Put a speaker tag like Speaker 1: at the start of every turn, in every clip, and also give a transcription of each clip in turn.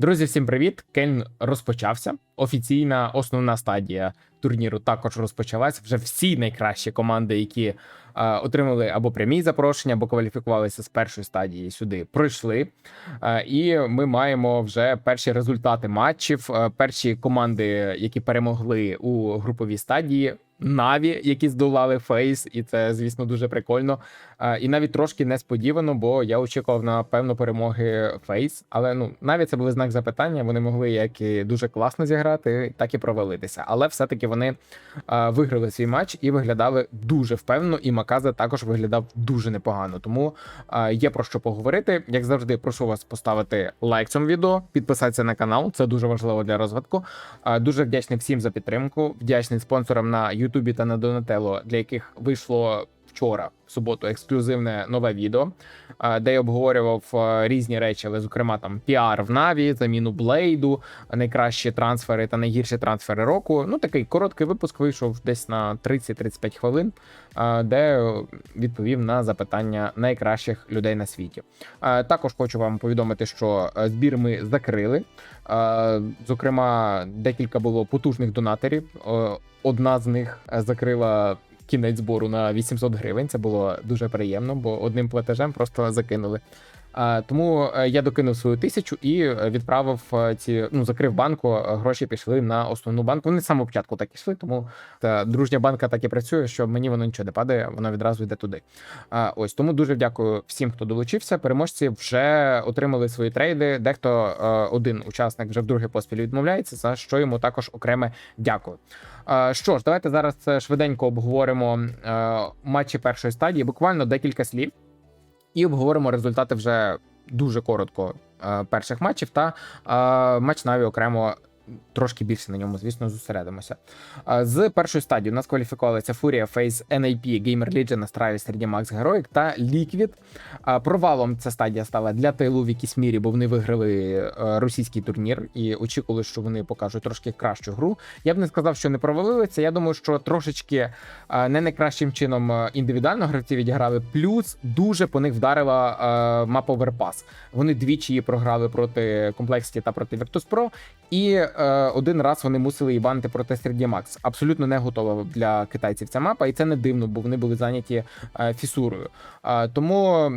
Speaker 1: Друзі, всім привіт! Кельн розпочався. Офіційна основна стадія турніру також розпочалась. Вже всі найкращі команди, які е, отримали або прямі запрошення, або кваліфікувалися з першої стадії сюди, пройшли. Е, і ми маємо вже перші результати матчів. Е, перші команди, які перемогли у груповій стадії. Наві, які здолали Фейс, і це, звісно, дуже прикольно. І навіть трошки несподівано, бо я очікував на певну перемоги Фейс. Але ну навіть це були знак запитання. Вони могли як і дуже класно зіграти, так і провалитися. Але все-таки вони виграли свій матч і виглядали дуже впевнено. І Маказа також виглядав дуже непогано. Тому є про що поговорити. Як завжди, прошу вас поставити лайк цьому відео, підписатися на канал. Це дуже важливо для розвитку. Дуже вдячний всім за підтримку. Вдячний спонсорам на Ютубі та на Донателло, для яких вийшло вчора, в суботу, ексклюзивне нове відео, де я обговорював різні речі, але зокрема там піар в Наві, заміну Блейду, найкращі трансфери та найгірші трансфери року. Ну такий короткий випуск вийшов десь на 30-35 хвилин, де відповів на запитання найкращих людей на світі. Також хочу вам повідомити, що е, збір ми закрили. Зокрема, декілька було потужних донаторів. Е, Одна з них е, закрила кінець збору на 800 гривень. Це було дуже приємно, бо одним платежем просто закинули. А, тому е, я докинув свою тисячу і е, відправив е, ці, ну закрив банку. Гроші пішли на основну банку. Вони з самого початку так ішли, тому та дружня банка так і працює, що мені воно нічого не падає, воно відразу йде туди. А, ось тому дуже дякую всім, хто долучився. Переможці вже отримали свої трейди. Дехто один учасник вже вдруге поспіль відмовляється, за що йому також окреме дякую. Е, Що ж, давайте зараз швиденько обговоримо е, матчі першої стадії. Буквально декілька слів і обговоримо результати вже дуже коротко е, перших матчів та матч Наві окремо. Трошки більше на ньому, звісно, зосередимося. З першої стадії у нас кваліфікувалися Furia, Phase, NAP, Gamer Legion, Astralis, 3D Max, Heroic та. Е, Провалом ця стадія стала для Тайлу в якійсь мірі, бо вони виграли е, російський турнір і очікували, що вони покажуть трошки кращу гру. Я б не сказав, що не провалилися. Я думаю, що трошечки не найкращим чином е, індивідуально гравці відіграли. Плюс дуже по них вдарила е, мапа Overpass. Вони двічі її програли проти Complexity та проти Virtus.pro, і один раз вони мусили їбанити проти 3D Абсолютно не готова для китайців ця мапа, і це не дивно, бо вони були зайняті е, фісурою. Е, тому.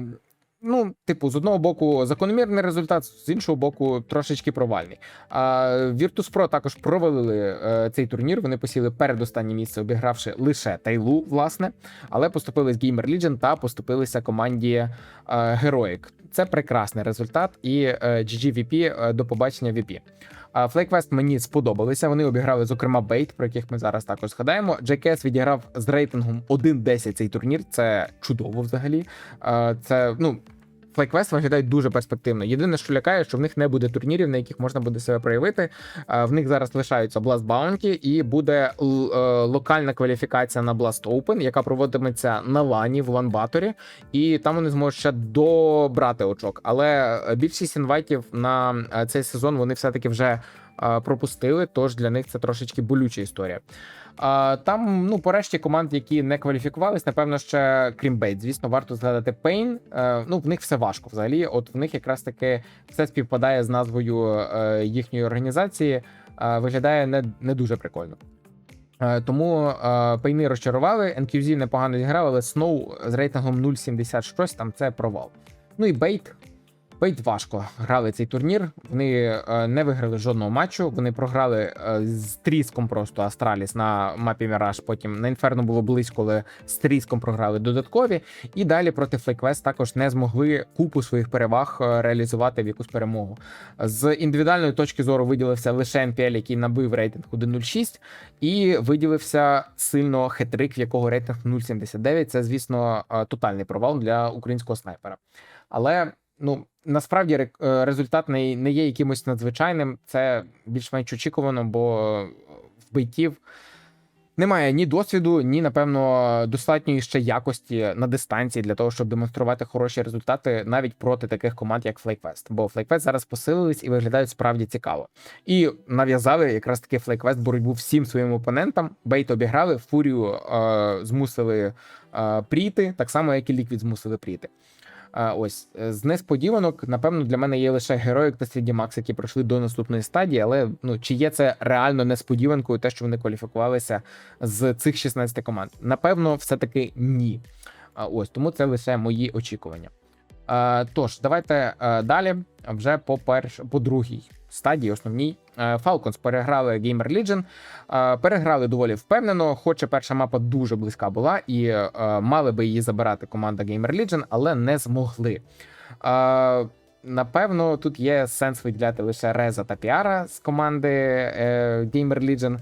Speaker 1: Ну, типу, з одного боку, закономірний результат, з іншого боку, трошечки провальний. А Virtus.pro також провалили е, цей турнір. Вони посіли передостаннє місце, обігравши лише Тайлу, власне, але поступили з Gamer Legion та поступилися команді е, Heroic. Це прекрасний результат. І е, GG VP, е, до побачення VP. FlyQuest мені сподобалися. Вони обіграли, зокрема, Бейт, про яких ми зараз також згадаємо. JKS відіграв з рейтингом 1-10 цей турнір. Це чудово взагалі. Е, Це ну. FlyQuest виглядають дуже перспективно. Єдине, що лякає, що в них не буде турнірів, на яких можна буде себе проявити. В них зараз лишаються Blast Bounty і буде е, локальна кваліфікація на Blast Open, яка проводитиметься на лані в ланбаторі, і там вони зможуть ще добрати очок. Але е, більшість інвайтів на е, цей сезон вони все-таки вже е, пропустили. Тож для них це трошечки болюча історія. Там, ну, порешті команд, які не кваліфікувались, напевно, ще крім Бейт. Звісно, варто згадати Пейн. Е, ну, в них все важко взагалі. От в них якраз таки все співпадає з назвою е, їхньої організації. Е, виглядає не, не дуже прикольно. Тому пейни розчарували. NQZ непогано зіграв, але Сноу з рейтингом 0,70 щось там це провал. Ну і Бейт. Бейт важко грали цей турнір. Вони е, не виграли жодного матчу. Вони програли е, з тріском просто Астраліс на мапі Міраж. Потім на Інферно було близько, але з тріском програли додаткові. І далі проти FlyQuest також не змогли купу своїх переваг е, реалізувати в якусь перемогу. З індивідуальної точки зору виділився лише МПЛ, який набив рейтинг 1.06, і виділився сильно хетрик, в якого рейтинг 0.79. Це, звісно, тотальний провал для українського снайпера. Але ну насправді е, результат не, не є якимось надзвичайним. Це більш-менш очікувано, бо в бейтів немає ні досвіду, ні, напевно, достатньої ще якості на дистанції для того, щоб демонструвати хороші результати навіть проти таких команд, як FlyQuest. Бо FlyQuest зараз посилились і виглядають справді цікаво. І нав'язали якраз таки FlyQuest боротьбу всім своїм опонентам. Бейт обіграли, фурію е, змусили е, пріти, так само, як і Liquid змусили пріти. Ось е, з несподіванок, напевно, для мене є лише Героїк та Сіді Макс, які пройшли до наступної стадії. Але ну чи є це реально несподіванкою, те, що вони кваліфікувалися з цих 16 команд? Напевно, все-таки ні. Ось тому це лише мої очікування. Тож, давайте е, далі. Вже по перш по другій стадії, основній. Е, Falcons переграли Gamer Legion, е, переграли доволі впевнено. Хоча перша мапа дуже близька була, і е, мали би її забирати команда Gamer Legion, але не змогли. Напевно, тут є сенс виділяти лише Реза та Піара з команди Gamer Legion.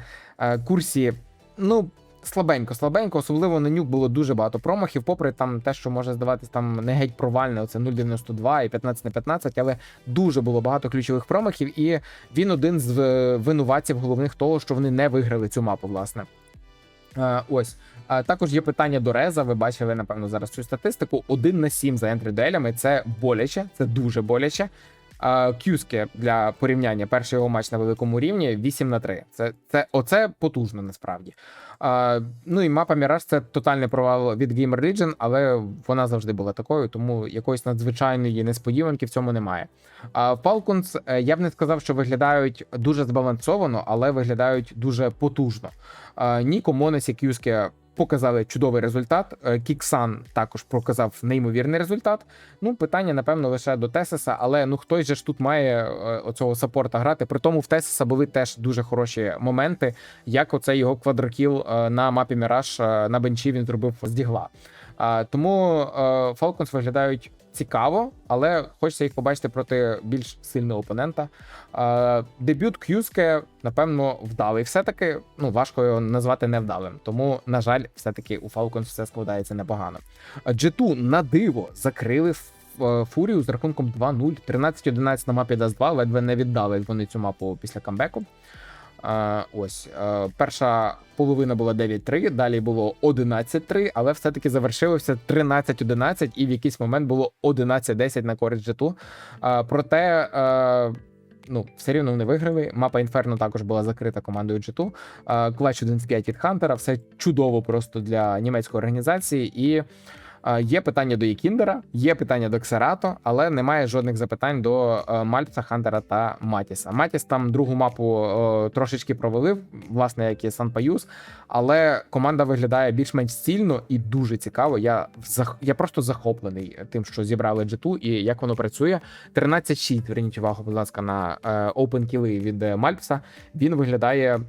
Speaker 1: Курсі, ну. Слабенько, слабенько, особливо на нюк було дуже багато промахів, попри там те, що може здаватись там не геть провальне, оце 0,92 і 15 на 15, але дуже було багато ключових промахів, і він один з е, винуватців головних того, що вони не виграли цю мапу, власне. Е, Ось. Також є питання до Реза. Ви бачили, напевно, зараз цю статистику. 1 на 7 за ентрі дуелями. Це боляче, це дуже боляче. Кюске для порівняння перший його матч на великому рівні 8 на 3. Це, це, оце потужно насправді. А, ну і мапа Міраж це тотальний провал від Gamer Legion, але вона завжди була такою, тому якоїсь надзвичайної несподіванки в цьому немає. А Falcons, е, я б не сказав, що виглядають дуже збалансовано, але виглядають дуже потужно. Ніко, Монес і Кюске показали чудовий результат. Е, Кіксан також показав неймовірний результат. Ну, питання, напевно, лише до Тесеса, але ну хтось же ж тут має е, оцього саппорта грати. При тому в Тесеса були теж дуже хороші моменти, як оцей його квадрокіл е, на мапі Міраж на бенчі він зробив з дігла. Тому Falcons виглядають цікаво, але хочеться їх побачити проти більш сильного опонента. Дебют К'юске, напевно, вдалий. Все-таки ну важко його назвати невдалим. Тому, на жаль, все-таки у Falcons все складається непогано. G2 на диво закрили е, Фурію з рахунком 2-0. 13-11 на мапі Dust 2, ледве не віддали вони цю мапу після камбеку. Е, ось е, перша половина була 9-3, далі було 11-3, але все-таки завершилося 13-11, і в якийсь момент було 11-10 на користь G2. Е, проте. Е, Ну, все рівно вони виграли. Мапа Інферно також була закрита командою G2. Е, Клач 11-5 від Хантера. Все чудово просто для німецької організації. І є питання до Єкіндера, є питання до Ксерато, але немає жодних запитань до е, Мальца, Хантера та Матіса. Матіс там другу мапу е, трошечки провалив, власне, як і Сан Паюс, але команда виглядає більш-менш стільно і дуже цікаво. Я я просто захоплений тим, що зібрали G2 і як воно працює. 13-6, Верніть увагу, будь ласка, на е, open кіли від Мальпса. Він виглядає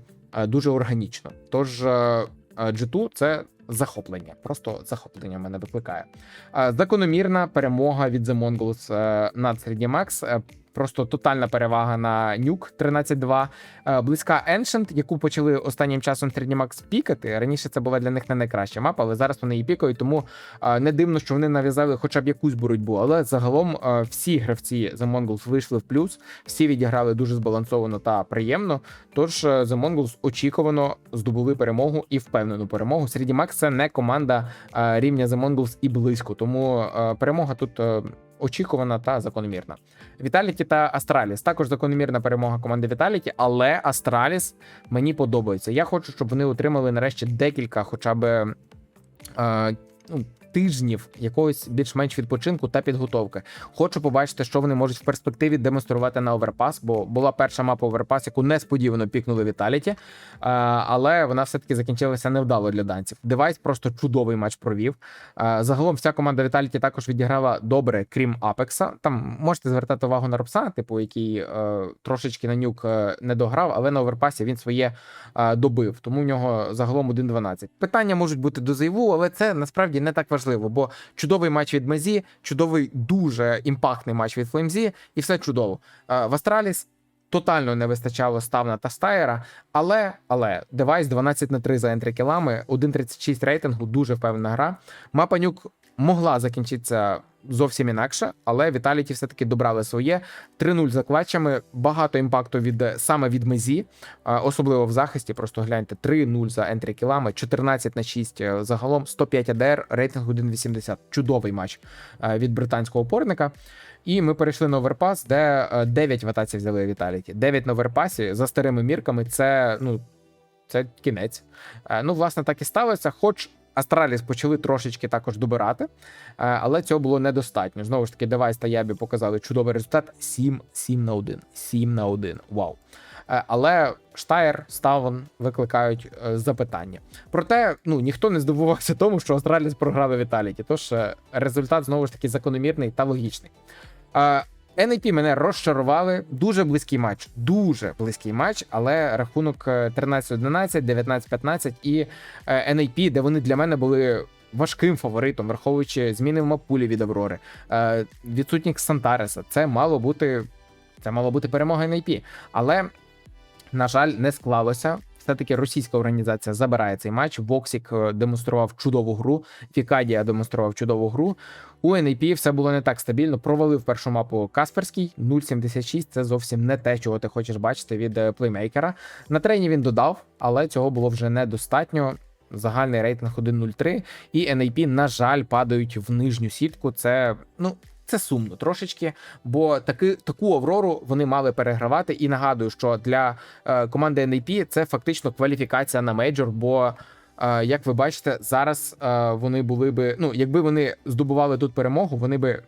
Speaker 1: дуже органічно. Тож е, е, G2 це захоплення, просто захоплення мене викликає. Закономірна перемога від The Mongols е, над Середні Макс. Е, Просто тотальна перевага на нюк 13-2. Е, Близька Ancient, яку почали останнім часом Середні Макс пікати. Раніше це була для них не найкраща мапа, але зараз вони її пікають, тому е, не дивно, що вони нав'язали хоча б якусь боротьбу. Але загалом е, всі гравці The Mongols вийшли в плюс, всі відіграли дуже збалансовано та приємно. Тож The Mongols очікувано здобули перемогу і впевнену перемогу. Середі Макс це не команда рівня The Mongols і близько, тому перемога тут. Очікувана та закономірна. Віталіті та Астраліс також закономірна перемога команди Віталіті, але Астраліс мені подобається. Я хочу, щоб вони отримали нарешті декілька, хоча б е, ну, тижнів якогось більш-менш відпочинку та підготовки. Хочу побачити, що вони можуть в перспективі демонструвати на оверпас, бо була перша мапа оверпас, яку несподівано пікнули Віталіті, е, але вона все-таки закінчилася невдало для данців. Девайс просто чудовий матч провів. Е, Загалом вся команда Віталіті також відіграла добре, крім Апекса. Там можете звертати увагу на Робсана, типу, який е, трошечки на нюк не дограв, але на оверпасі він своє добив. Тому в нього загалом 1-12. Питання можуть бути до зайву, але це насправді не так важливо, бо чудовий матч від Мезі, чудовий дуже імпактний матч від Флеймзі, і все чудово. Е, В Астраліс тотально не вистачало ставна та стаєра, але але девайс 12 на 3 за ентрі кілами, 1.36 рейтингу, дуже впевнена гра. Мапанюк могла закінчитися зовсім інакше, але Віталіті все-таки добрали своє. 3-0 за клатчами, багато імпакту від саме від мезі, особливо в захисті. Просто гляньте 3-0 за ентрі кілами, 14 на 6 е, загалом, 105 АДР, рейтинг 1.80. Чудовий матч е, від британського опорника. І ми перейшли на оверпас, де е, 9 в атаці взяли Віталіті. 9 на оверпасі за старими мірками. Це ну це кінець. Е, Ну, власне, так і сталося. Хоч Астраліс почали трошечки також добирати, е, але цього було недостатньо. Знову ж таки, Девайс та Ябі показали чудовий результат: 7, 7 на 1. 7 на 1. Вау. Е, Але Штайр, Ставон викликають е, запитання. Проте ну ніхто не здивувався тому, що Астраліс програли Віталіті. Тож результат знову ж таки закономірний та логічний. Е, NAP мене розчарували. Дуже близький матч. Дуже близький матч, але рахунок е, 13-11, 19-15 і е, NAP, де вони для мене були. Важким фаворитом, враховуючи зміни в мапулі від Аврори, е, відсутність Сантареса. Це мало бути це мало бути перемога NAP. Але, на жаль, не склалося. Все-таки російська організація забирає цей матч. Воксік е, демонстрував чудову гру. Фікадія демонстрував чудову гру. У NAP все було не так стабільно. Провалив першу мапу Касперський 0.76. Це зовсім не те, чого ти хочеш бачити від е, плеймейкера. На трені він додав, але цього було вже недостатньо. Загальний рейтинг 1.03. І NAP, на жаль, падають в нижню сітку. Це ну. Це сумно трошечки, бо таки таку Аврору вони мали перегравати. І нагадую, що для е, команди NAP це фактично кваліфікація на мейджор. Бо, е, як ви бачите, зараз е, вони були би. Ну, якби вони здобували тут перемогу, вони би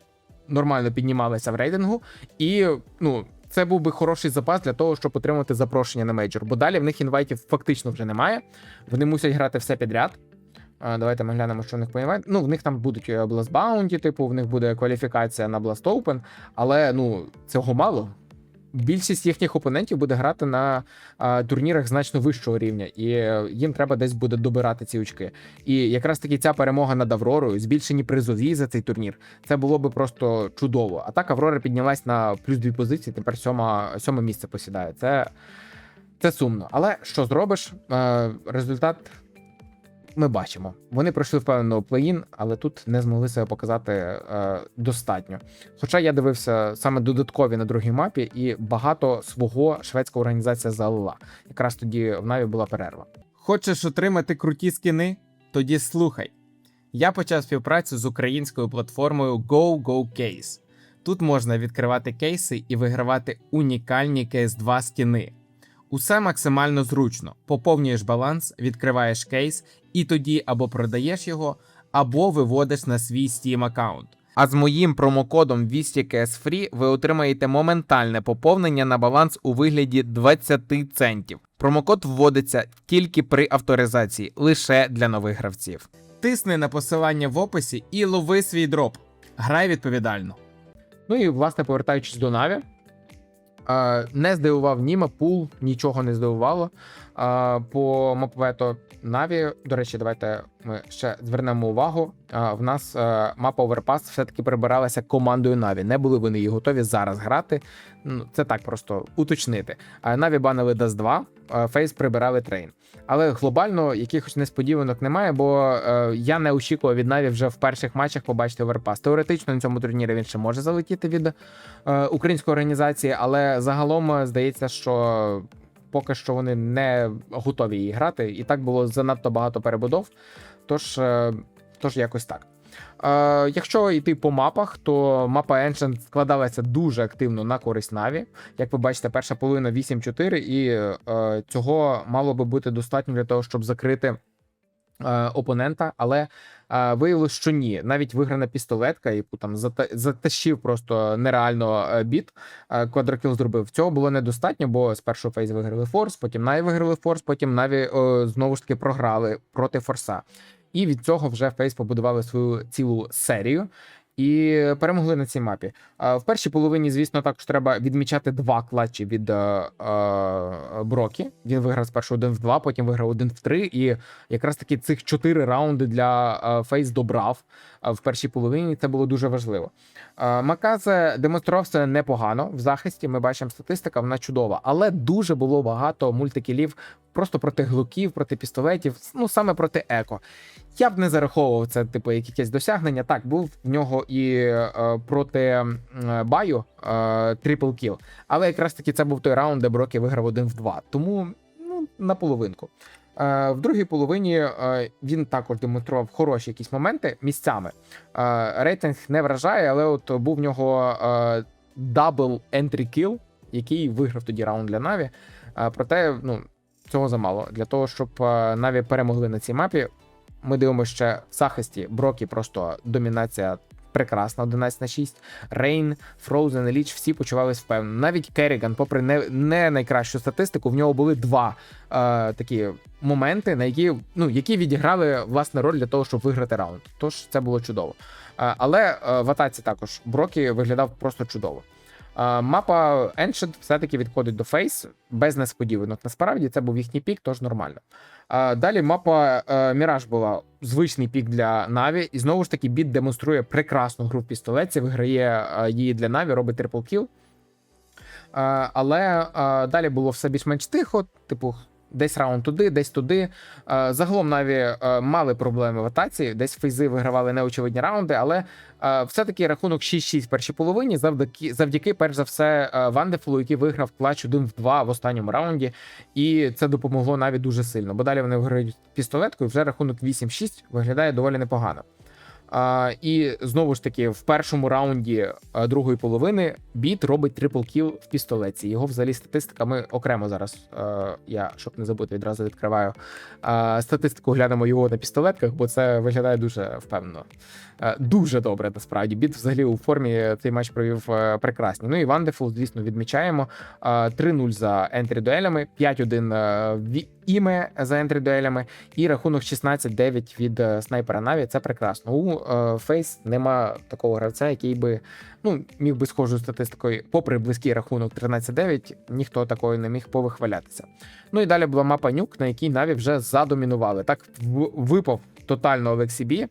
Speaker 1: нормально піднімалися в рейтингу, і ну. Це був би хороший запас для того, щоб отримати запрошення на мейджор. Бо далі в них інвайтів фактично вже немає. Вони мусять грати все підряд. Давайте ми глянемо, що в них по інвайт. Ну, в них там будуть е, Blast Bounty, типу, в них буде кваліфікація на Blast Open, але ну цього мало. Більшість їхніх опонентів буде грати на а, турнірах значно вищого рівня, і е, їм треба десь буде добирати ці очки. І якраз таки ця перемога над Авророю, збільшені призові за цей турнір, це було би просто чудово. А так Аврора піднялась на плюс дві позиції. Тепер сьома, сьоме місце посідає. Це, це сумно. Але що зробиш? Е, результат ми бачимо. Вони пройшли впевнено плей-ін, але тут не змогли себе показати е, достатньо. Хоча я дивився саме додаткові на другій мапі, і багато свого шведська організація залила. Якраз тоді в Наві була перерва. Хочеш отримати круті скини? Тоді слухай. Я почав співпрацю з українською платформою GoGoCase. Тут можна відкривати кейси і вигравати унікальні CS2 скини. Усе максимально зручно. Поповнюєш баланс, відкриваєш кейс, і тоді або продаєш його, або виводиш на свій Steam аккаунт. А з моїм промокодом 200KS Free ви отримаєте моментальне поповнення на баланс у вигляді 20 центів. Промокод вводиться тільки при авторизації, лише для нових гравців. Тисни на посилання в описі і лови свій дроп. Грай відповідально. Ну і власне повертаючись до Наві, Не здивував ні Мапул, нічого не здивувало. По Мапвето Наві, до речі, давайте ми ще звернемо увагу. В нас е, мапа Overpass все-таки прибиралася командою Наві. Не були вони її готові зараз грати. Ну, Це так просто уточнити. Наві банили Dust 2, е, Фейс прибирали трейн. Але глобально якихось несподіванок немає, бо е, я не очікував від Наві вже в перших матчах побачити Overpass. Теоретично на цьому турнірі він ще може залетіти від е, української організації, але загалом здається, що поки що вони не готові її грати, і так було занадто багато перебудов. Тож, е, тож якось так. Е, якщо йти по мапах, то мапа Ancient складалася дуже активно на користь Наві. Як ви бачите, перша половина 8-4, і е, цього мало би бути достатньо для того, щоб закрити опонента, але е, виявилось, що ні. Навіть виграна пістолетка, яку там зата- затащив просто нереально е, біт. е, Квадрокіл зробив. Цього було недостатньо, бо з першого Фейз виграли Форс, потім Наві виграли Форс, потім Наві е, знову ж таки програли проти Форса. І від цього вже Фейс побудували свою цілу серію. І перемогли на цій мапі. В першій половині, звісно, також треба відмічати два клатчі від е, е, Брокі. Він виграв спершу один в два, потім виграв один в три. І якраз таки цих чотири раунди для е, Фейс добрав в першій половині. Це було дуже важливо. Маказе демонстрував себе непогано в захисті. Ми бачимо статистика, вона чудова, але дуже було багато мультикілів просто проти глуків, проти пістолетів, ну саме проти еко. Я б не зараховував це, типу, як якесь досягнення. Так, був в нього і е, проти е, Баю е, трипл кіл. Але якраз таки це був той раунд, де Брокі виграв один в два. Тому ну, на половинку. Е, в другій половині е, він також демонстрував хороші якісь моменти місцями. Е, рейтинг не вражає, але от був в нього е, дабл ентрі кіл, який виграв тоді раунд для Наві. Е, проте, ну, цього замало. Для того, щоб е, Наві перемогли на цій мапі, Ми дивимося ще в захисті. Брокі просто домінація прекрасна, 11 на 6. Рейн, Фроузен Ліч всі почувалися впевнено. Навіть Керріган, попри не, не найкращу статистику, в нього були два е, такі моменти, на які, ну, які відіграли власне роль для того, щоб виграти раунд. Тож це було чудово. Е, але е, в атаці також Брокі виглядав просто чудово. Мапа Ancient все-таки відходить до Фейс без несподіванок. Насправді це був їхній пік, тож нормально. Далі мапа е, Міраж була звичний пік для Наві, і знову ж таки біт демонструє прекрасну гру в пістолеці, виграє е, її для Наві, робить трипл кіл. Але е, далі було все більш-менш тихо, типу. Десь раунд туди, десь туди. Е, Загалом Наві е, мали проблеми в атаці, десь фейзи вигравали неочевидні раунди, але е, все-таки рахунок 6-6 в першій половині завдяки, завдяки, перш за все, Вандефулу, який виграв клач 1 в 2 в останньому раунді. І це допомогло навіть дуже сильно. Бо далі вони виграють пістолеткою, вже рахунок 8-6 виглядає доволі непогано. І знову ж таки, в першому раунді а, другої половини біт робить трипл кіл в пістолеці. Його взагалі статистика. Ми окремо зараз. а, я щоб не забути, відразу відкриваю а, статистику. Глянемо його на пістолетках, бо це виглядає дуже впевнено. Дуже добре, насправді. Біт взагалі у формі цей матч провів е, прекрасні. Ну і Вандефул, звісно, відмічаємо. А, 3-0 за ентрі дуелями, 5-1 іме за ентрі дуелями, і рахунок 16-9 від е, снайпера Наві. Це прекрасно. У е, Фейс нема такого гравця, який би ну міг би схожою статистикою, попри близький рахунок 13-9, ніхто такою не міг повихвалятися. Ну і далі була мапа Нюк, на якій Наві вже задомінували. Так в- випав тотально Олексій Бі.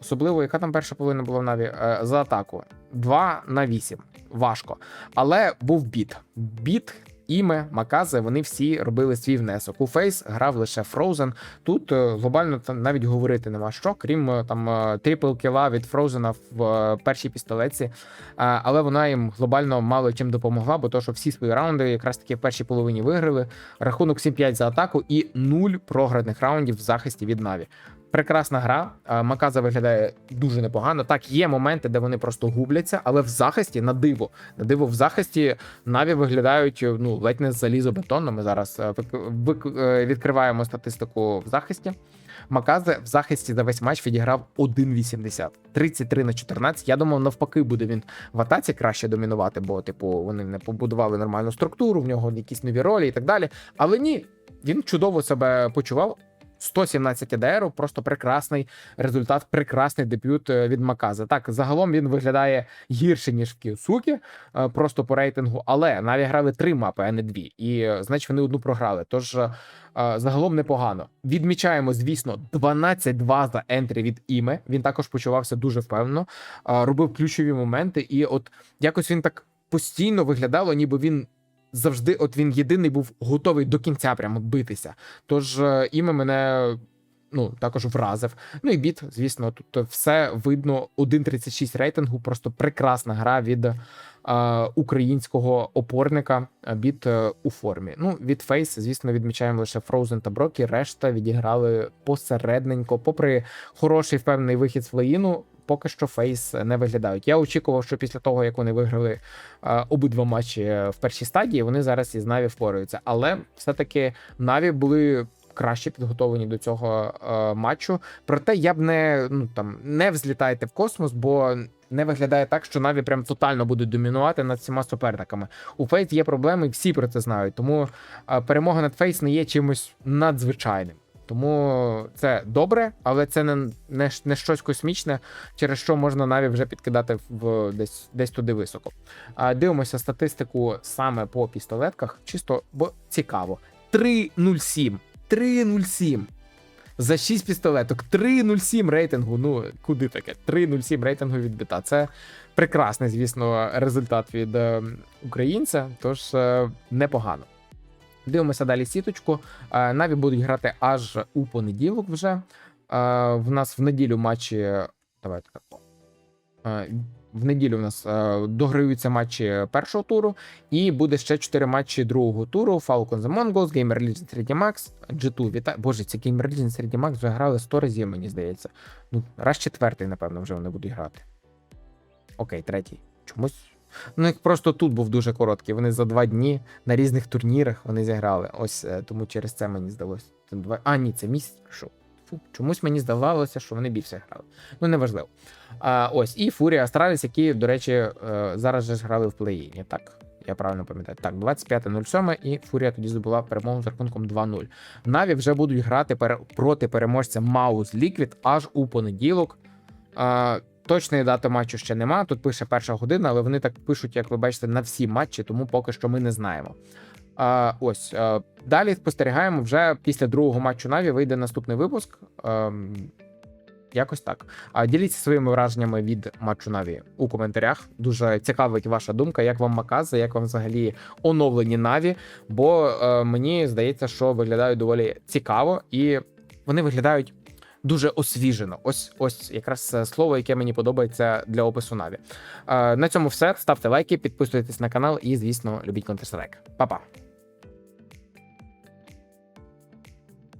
Speaker 1: Особливо, яка там перша половина була в Наві Е, за атаку. 2 на 8. Важко. Але був біт. Біт. Іме, Маказе, вони всі робили свій внесок. У Фейс грав лише Фроузен. Тут е, глобально там навіть говорити нема що, крім е, там е, трипл кіла від Фроузена в першій пістолеці. Але вона їм глобально мало чим допомогла, бо то, що всі свої раунди якраз таки в першій половині виграли. Рахунок 7-5 за атаку і 0 програних раундів в захисті від Наві. Прекрасна гра. Е, Маказа виглядає дуже непогано. Так, є моменти, де вони просто губляться, але в захисті на диво. На диво в захисті Наві виглядають ну ледь не залізобетонно. Ми зараз е, е, відкриваємо статистику в захисті. Маказе в захисті за весь матч відіграв 1,80. 33 на 14. Я думав, навпаки, буде він в атаці краще домінувати, бо, типу, вони не побудували нормальну структуру, в нього якісь нові ролі і так далі. Але ні, він чудово себе почував. 117 ЕДР, просто прекрасний результат, прекрасний дебют е, від Маказа. Так, загалом він виглядає гірше, ніж в Кіосукі, е, просто по рейтингу, але навіть грали три мапи, а не дві. І е, значить вони одну програли. Тож загалом непогано. Відмічаємо, звісно, 12-2 за ентрі від іме. Він також почувався дуже впевнено, робив ключові моменти, і от якось він так постійно виглядало, ніби він. Завжди, от він єдиний був готовий до кінця прямо битися. Тож е, іме мене ну також вразив. Ну і біт, звісно, тут все видно. 1.36 рейтингу, просто прекрасна гра від е, українського опорника. а Біт е, у формі. Ну від Фейс, звісно, відмічаємо лише Frozen та Брокі. Решта відіграли посередненько, попри хороший впевнений вихід з плей-іну, Поки що Фейс не виглядають. Я очікував, що після того, як вони виграли е, обидва матчі в першій стадії, вони зараз із Наві впораються. Але все-таки Наві були краще підготовлені до цього е, матчу. Проте я б не ну там не взлітайте в космос, бо не виглядає так, що Наві прям тотально будуть домінувати над всіма суперниками. У Фейс є проблеми, всі про це знають. Тому е, перемога над Фейс не є чимось надзвичайним. Тому це добре, але це не, не, не щось космічне, через що можна навіть вже підкидати в десь, десь туди високо. А, дивимося статистику саме по пістолетках, чисто бо цікаво. 3.07. 3.07. За 6 пістолеток. 3.07 рейтингу. Ну, куди таке? 3.07 рейтингу відбита. Це прекрасний, звісно, результат від е, українця, тож е, непогано. Дивимося далі сіточку. Е, Наві будуть грати аж у понеділок вже. Е, В нас в неділю матчі. Давайте так. Е, В неділю в нас дограються матчі першого туру, і буде ще 4 матчі другого туру: Falcons The Mongols, Gamer Legends 3D Max, G2. Віта... Боже, ці Gamer Legends 3D Max вже грали 100 разів, мені здається. Ну, раз четвертий, напевно, вже вони будуть грати. Окей, третій. Чомусь. Ну, як просто тут був дуже короткий. Вони за два дні на різних турнірах вони зіграли. Ось е, тому через це мені здалося. Два... А, ні, це місяць пройшов. Фу, Чомусь мені здавалося, що вони більше грали. Ну, неважливо. А, ось, і Фурія Астраліс, які, до речі, е, зараз же грали в плей-іні. Так, я правильно пам'ятаю. Так, 25.07 і Фурія тоді здобула перемогу з рахунком 2-0. Наві вже будуть грати пере- проти переможця Маус Ліквід аж у понеділок. А, точної дати матчу ще нема. Тут пише перша година, але вони так пишуть, як ви бачите, на всі матчі, тому поки що ми не знаємо. А, ось а, далі спостерігаємо вже після другого матчу Наві вийде наступний випуск. Ем, якось так. А діліться своїми враженнями від матчу Наві у коментарях. Дуже цікавить ваша думка, як вам Маказа, як вам взагалі оновлені Наві. Бо е, мені здається, що виглядають доволі цікаво і вони виглядають. Дуже освіжено. Ось ось якраз е, слово, яке мені подобається для опису Наві. Е, на цьому все. Ставте лайки, підписуйтесь на канал і, звісно, любіть Counter-Strike. Па-па!